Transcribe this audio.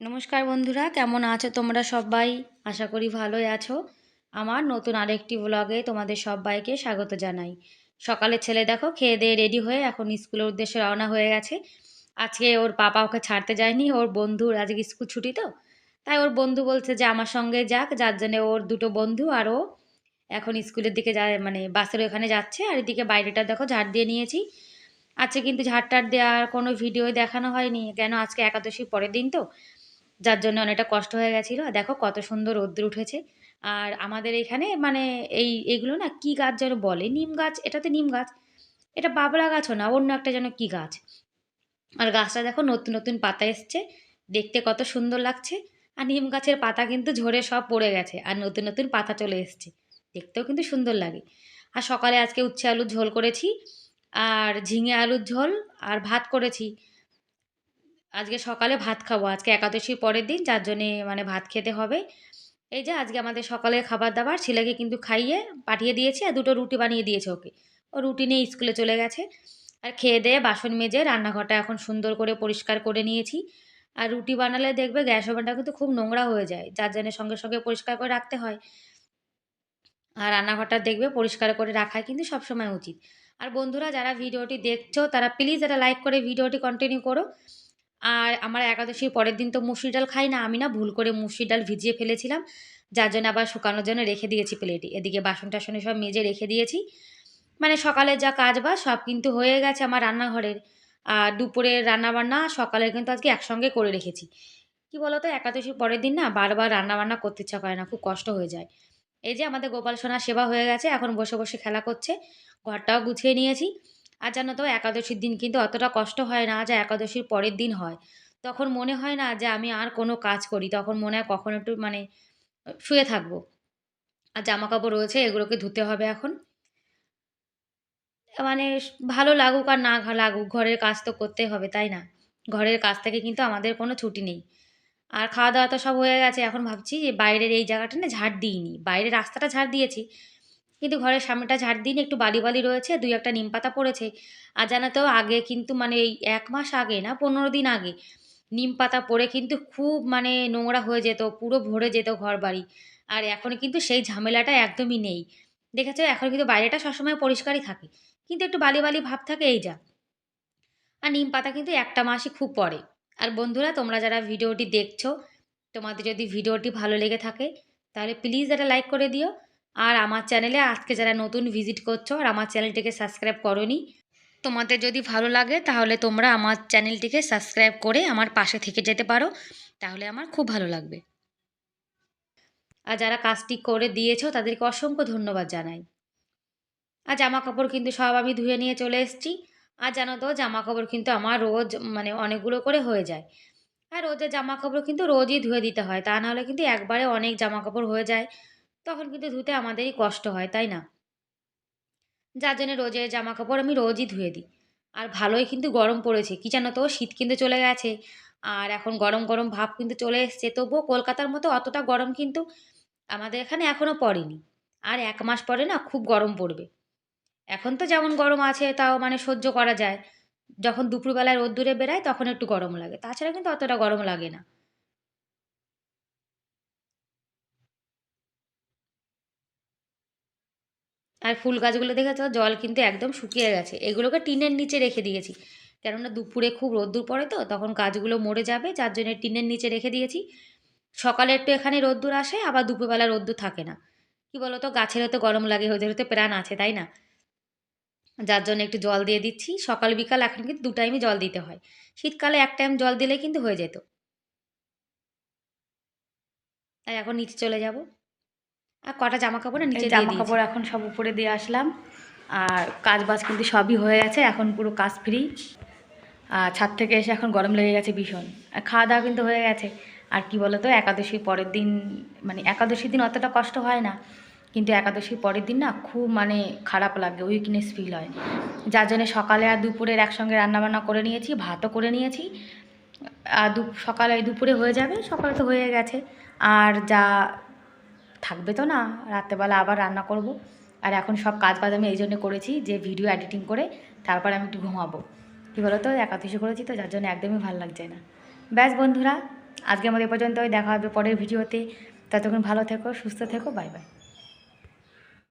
নমস্কার বন্ধুরা, কেমন আছো তোমরা সবাই? আশা করি ভালোই আছো। আমার নতুন আরেকটি ব্লগে তোমাদের সবাইকে স্বাগত জানাই। সকালে ছেলে দেখো, খেয়ে দিয়ে রেডি হয়ে এখন স্কুলের উদ্দেশ্যে রওনা হয়ে গেছে। আজকে ওর পাপা ওকে ছাড়তে যায়নি, ওর বন্ধুর আজকে স্কুল ছুটি তো। তাই ওর বন্ধু বলছে যে আমার সঙ্গে যাক, যার জন্য ওর দুটো বন্ধু আর ও এখন স্কুলের দিকে যায় মানে বাসের ওখানে যাচ্ছে। আর এদিকে বাইরেটা দেখো, ঝাড় দিয়ে নিয়েছি। আজকে কিন্তু ঝাড় টাড় দেওয়ার কোনো ভিডিও দেখানো হয়নি। কেন? আজকে একাদশী পরের দিন তো। যার জন্য অনেকটা কষ্ট হয়ে গেছিল। দেখো কত সুন্দর রোদ্দুর উঠেছে। আর আমাদের এখানে মানে এই এগুলো না কি গাছ যেন বলে? নিম গাছ, এটাতে নিম গাছ। এটা বাবলা গাছও না, অন্য একটা যেন কি গাছ। আর গাছটা দেখো নতুন নতুন পাতা এসছে। দেখতে কত সুন্দর লাগছে। আর নিম গাছের পাতা কিন্তু ঝরে সব পড়ে গেছে। আর নতুন নতুন পাতা চলে এসছে। দেখতেও কিন্তু সুন্দর লাগে। আর সকালে আজকে উচ্ছে আলুর ঝোল করেছি। আর ঝিঙে আলুর ঝোল আর ভাত করেছি। আজকে সকালে ভাত খাব। আজকে একাদশীর পরের দিন, যার জন্যে মানে ভাত খেতে হবে। এই যে আজকে আমাদের সকালের খাবার দাবার ছেলেকে কিন্তু খাইয়ে পাঠিয়ে দিয়েছি আর দুটো রুটি বানিয়ে দিয়েছে ওকে। ও রুটি নিয়ে স্কুলে চলে গেছে। আর খেয়ে দিয়ে বাসন মেজে রান্নাঘরটা এখন সুন্দর করে পরিষ্কার করে নিয়েছি। আর রুটি বানালে দেখবে গ্যাস ওভেনটা কিন্তু খুব নোংরা হয়ে যায়, যার জন্য সঙ্গে সঙ্গে পরিষ্কার করে রাখতে হয়। আর রান্নাঘরটা দেখবে পরিষ্কার করে রাখাই কিন্তু সবসময় উচিত। আর বন্ধুরা, যারা ভিডিওটি দেখছ, তারা প্লিজ এটা লাইক করে ভিডিওটি কন্টিনিউ করো। আর আমার একাদশীর পরের দিন তো মুসুরি ডাল খাই না, আমি না ভুল করে মুসুরি ডাল ভিজিয়ে ফেলেছিলাম, যার জন্য আবার শুকানোর জন্য রেখে দিয়েছি প্লেটে। এদিকে বাসন টাসনে সব মেজে রেখে দিয়েছি। মানে সকালে যা কাজ বা সব কিন্তু হয়ে গেছে আমার রান্নাঘরের। আর দুপুরের রান্নাবান্না সকালে কিন্তু আজকে একসঙ্গে করে রেখেছি। কি বলতো, একাদশীর পরের দিন না বারবার রান্নাবান্না করতে ইচ্ছা করে না, খুব কষ্ট হয়ে যায়। এই যে আমাদের গোপাল সোনার সেবা হয়ে গেছে, এখন বসে বসে খেলা করছে, ঘরটাও গুছিয়ে নিয়েছি। আর জানো তো, একাদশীর দিন কিন্তু অতটা কষ্ট হয় না যা একাদশীর পরের দিন হয়। তখন মনে হয় না যে আমি আর কোনো কাজ করি, তখন মনে হয় কখন একটু মানে শুয়ে থাকব। আর জামা কাপড় রয়েছে, এগুলোকে ধুতে হবে এখন। মানে ভালো লাগুক আর না লাগুক, ঘরের কাজ তো করতে হবে, তাই না? ঘরের কাজ থেকে কিন্তু আমাদের কোনো ছুটি নেই। আর খাওয়া দাওয়া তো সব হয়ে গেছে, এখন ভাবছি যে বাইরের এই জায়গাটা না ঝাড় দিইনি। বাইরের রাস্তাটা ঝাড় দিয়েছি কিন্তু ঘরের সামনেটা ঝাড় দিন, একটু বালি বালি রয়েছে, দুই একটা নিম পাতা পড়েছে। আর জানাতেও আগে কিন্তু মানে এই এক মাস আগে না, পনেরো দিন আগে নিম পাতা পড়ে কিন্তু খুব মানে নোংরা হয়ে যেত, পুরো ভরে যেত ঘর বাড়ি আর এখন কিন্তু সেই ঝামেলাটা একদমই নেই। দেখেছ? এখন কিন্তু বাইরেটা সবসময় পরিষ্কারই থাকে। কিন্তু একটু বালি বালি ভাব থাকে, এই যা। আর নিম পাতা কিন্তু একটা মাসই খুব পড়ে। আর বন্ধুরা, তোমরা যারা ভিডিওটি দেখছ, তোমাদের যদি ভিডিওটি ভালো লেগে থাকে, তাহলে প্লিজ একটা লাইক করে দিও। আর আমার চ্যানেলে আজকে যারা নতুন ভিজিট করছ আর আমার চ্যানেলটিকে সাবস্ক্রাইব করনি, তোমাদের যদি ভালো লাগে তাহলে তোমরা আমার চ্যানেলটিকে সাবস্ক্রাইব করে আমার পাশে থেকে যেতে পারো, তাহলে আমার খুব ভালো লাগবে। আর যারা কাজটি করে দিয়েছ তাদেরকে অসংখ্য ধন্যবাদ জানাই। আর জামা কাপড় কিন্তু সব আমি ধুয়ে নিয়ে চলে এসেছি। আর জানো তো জামা কাপড় কিন্তু আমার রোজ মানে অনেকগুলো করে হয়ে যায়। আর রোজের জামা কাপড় কিন্তু রোজই ধুয়ে দিতে হয়, তা নাহলে কিন্তু একবারে অনেক জামা কাপড় হয়ে যায়। তখন কিন্তু ধুতে আমাদেরই কষ্ট হয়, তাই না? যার জন্য রোজের জামা কাপড় আমি রোজই ধুয়ে দিই। আর ভালোই কিন্তু গরম পড়েছে, কী জানো তো? শীত কিন্তু চলে গেছে। আর এখন গরম গরম ভাব কিন্তু চলে এসছে, তবুও কলকাতার মতো অতটা গরম কিন্তু আমাদের এখানে এখনও পড়েনি। আর এক মাস পরে না খুব গরম পড়বে। এখন তো যেমন গরম আছে, তাও মানে সহ্য করা যায়। যখন দুপুরবেলায় রোদ্দুরে বেরায়, তখন একটু গরম লাগে। তাছাড়া কিন্তু অতটা গরম লাগে না। আর ফুল গাছগুলো দেখেছ? জল কিন্তু একদম শুকিয়ে গেছে। এগুলোকে টিনের নিচে রেখে দিয়েছি। কেননা দুপুরে খুব রোদ্দুর পড়ে তো, তখন গাছগুলো মরে যাবে, যার জন্য টিনের নিচে রেখে দিয়েছি। সকালে একটু এখানে রোদ্দুর আসে, আবার দুপুরবেলা রোদ্দুর থাকে না। কি বলো তো গাছেরও তো গরম লাগে, ওদেরও তো প্রাণ আছে, তাই না? যার জন্য একটু জল দিয়ে দিচ্ছি। সকাল বিকাল এখন কিন্তু দু টাইমই জল দিতে হয়। শীতকালে এক টাইম জল দিলে কিন্তু হয়ে যেত। আর এখন নিচে চলে যাব। আর কটা জামা কাপড় নিচে জামা কাপড় এখন সব উপরে দিয়ে আসলাম। আর কাজ বাজ কিন্তু সবই হয়ে গেছে এখন পুরো কাজ ফ্রি আর ছাদ থেকে এসে এখন গরম লেগে গেছে ভীষণ। আর খাওয়া দাওয়া কিন্তু হয়ে গেছে। আর কি বলতো একাদশীর পরের দিন মানে একাদশীর দিন অতটা কষ্ট হয় না। কিন্তু একাদশীর পরের দিন না খুব মানে খারাপ লাগে উইকনেস ফিল হয়। যার জন্য সকালে আর দুপুরের একসঙ্গে রান্নাবান্না করে নিয়েছি ভাতও করে নিয়েছি। আর দু সকালে দুপুরে হয়ে যাবে সকালে তো হয়ে গেছে। আর যা থাকবে তো না, রাত্রেবেলা আবার রান্না করব। আর এখন সব কাজ বাজ আমি এই জন্য করেছি যে ভিডিও এডিটিং করে তারপর আমি একটু ঘুমাবো। কী বলো তো একাদশী করেছি তো, যার জন্য একদমই ভালো লাগছে না। ব্যাস বন্ধুরা আজকে আমাদের পর্যন্ত দেখা হবে পরের ভিডিওতে ততক্ষণ ভালো থেকো, সুস্থ থেকো বাই বাই